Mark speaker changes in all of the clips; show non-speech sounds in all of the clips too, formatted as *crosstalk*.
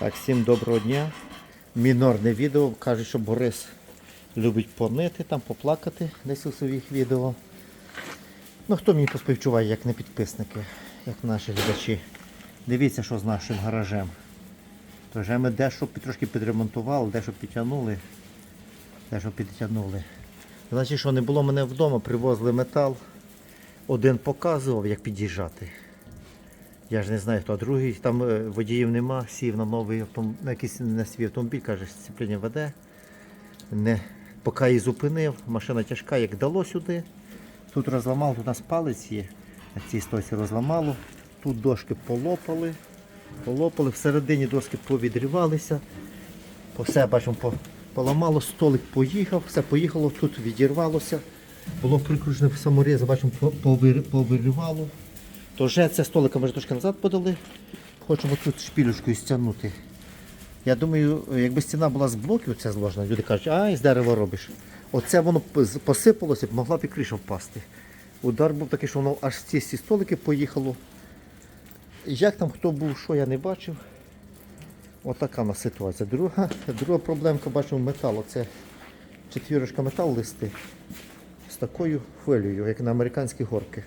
Speaker 1: Так, всім доброго дня. Мінорне відео. Кажуть, що Борис любить понити, там поплакати десь у своїх відео. Ну, хто мені поспівчуває, як не підписники, як наші глядачі. Дивіться, що з нашим гаражем. То вже ми дещо трошки підремонтували, дещо підтягнули. Дещо підтягнули. Значить, що не було мене вдома, привозили метал. Один показував, як під'їжджати. Я ж не знаю хто, другий там е, водіїв нема, сів на новий на якийсь на свій автомобіль, каже, сцепління веде. Не... Поки її зупинив, машина тяжка, як дало сюди. Тут розламало, тут у нас палець є, на цій стойці розламало. Тут дошки полопали, полопали, всередині доски повідрівалися. По все бачимо, по- поламало, столик поїхав, все поїхало, тут відірвалося. Було прикручене саморіз, бачимо, по- повир- повиривало. То вже це столика ми ж трошки назад подали. Хочемо тут шпілюшкою стягнути. Я думаю, якби стіна була з блоків, це зложена, люди кажуть, а з дерева робиш. Оце воно посипалося, могла б і криша впасти. Удар був такий, що воно аж з ці столики поїхало. Як там хто був, що я не бачив. Отака у нас ситуація. Друга, друга проблемка, бачимо, метал. Це четвірочка метал листи з такою хвилею, як на американські горки.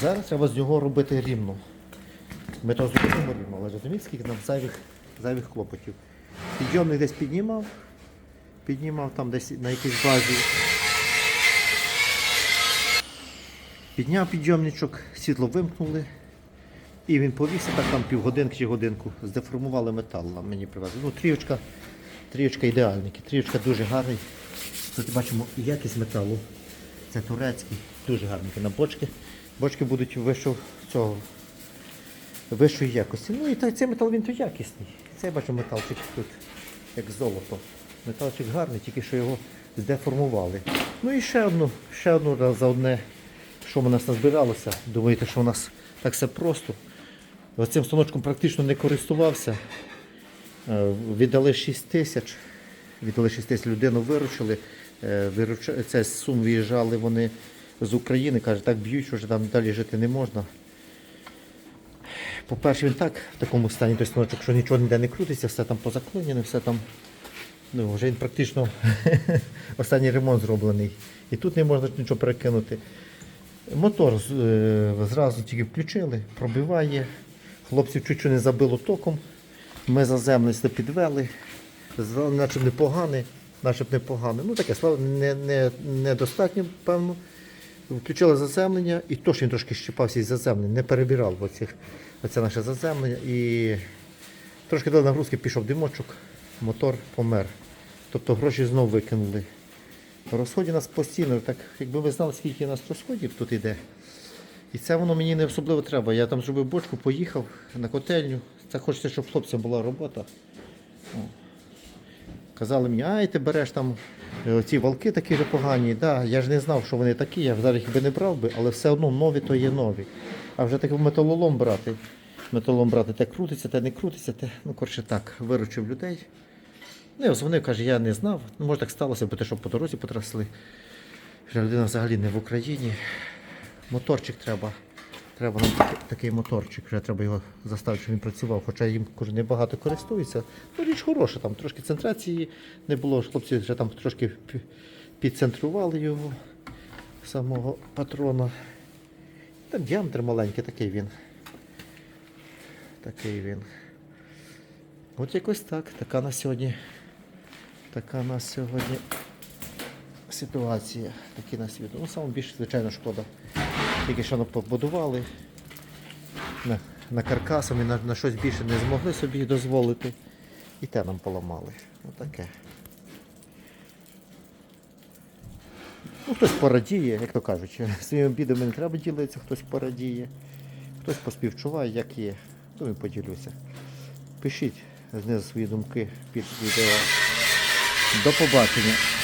Speaker 1: Зараз треба з нього робити рівно. Ми то зробимо рівно, але розумієте, скільки нам зайвих, зайвих клопотів. Підйомник десь піднімав, піднімав там десь на якійсь базі. Підняв підйомничок, світло вимкнули. І він повісив так там півгодинки чи годинку. Здеформували метал нам мені привезли. Ну, тріочка, тріочка ідеальники. Тріочка дуже гарний. Тут бачимо якість металу. Це турецький, дуже гарненький на бочки. Бочки будуть вищого цього вищої якості. Ну і цей метал він то якісний. Цей бачу металчик тут, як золото. Металчик гарний, тільки що його здеформували. Ну і ще одну, ще одну раз за одне, що в нас назбиралося. Думаєте, що у нас так все просто. Оцим станочком практично не користувався. Е, Віддали 6 тисяч. Віддали 6 тисяч людину виручили. Е, Це Сум виїжджали вони з України. Каже, так б'ють, що вже там далі жити не можна. По-перше, він так в такому стані той станочок, що нічого ніде не крутиться, все там позаклинене, все там. Ну, вже він практично *laughs* останній ремонт зроблений. І тут не можна нічого перекинути. Мотор е, зразу тільки включили, пробиває. Хлопців чуть не забило током. Ми заземлися, підвели. З- Наче непогане, наче непогане. Ну таке, слава, не, не, недостатньо, певно. Включили заземлення, і то, що він трошки щипався із заземлення, не перебирав оцих, оце наше заземлення. І трошки дали нагрузки, пішов димочок, мотор помер. Тобто гроші знову викинули. Розході нас постійно, так якби ви знали, скільки у нас розходів тут йде. І це воно мені не особливо треба. Я там зробив бочку, поїхав на котельню. Це хочеться, щоб хлопцям була робота. Казали мені, ай, ти береш там ці валки такі ж погані. Да, я ж не знав, що вони такі, я зараз їх би не брав би, але все одно нові то є нові. А вже такий металолом брати. Металолом брати, те крутиться, те не крутиться, те, ну коротше так, виручив людей. Ну, я дзвонив, каже, я не знав. Ну, може так сталося, бо те, що по дорозі потрасли. Людина взагалі не в Україні. Моторчик треба. Треба нам такий, такий моторчик, вже треба його заставити, щоб він працював. Хоча їм небагато користуються. Ну, річ хороша, там трошки центрації не було. Хлопці вже там трошки підцентрували його, самого патрона. Там діаметр маленький, такий він. Такий він. От якось так. Така на сьогодні. Така на сьогодні ситуація. Такі на світу. Ну, саме більше, звичайно, шкода. Тільки що побудували. На, на каркасами на, на щось більше не змогли собі дозволити. І те нам поламали. Отаке. Ну, хтось порадіє, як то кажуть. *laughs* Своїми бідами не треба ділитися, хтось порадіє, хтось поспівчуває, як є. Думаю, поділюся. Пишіть знизу свої думки під відео. До побачення.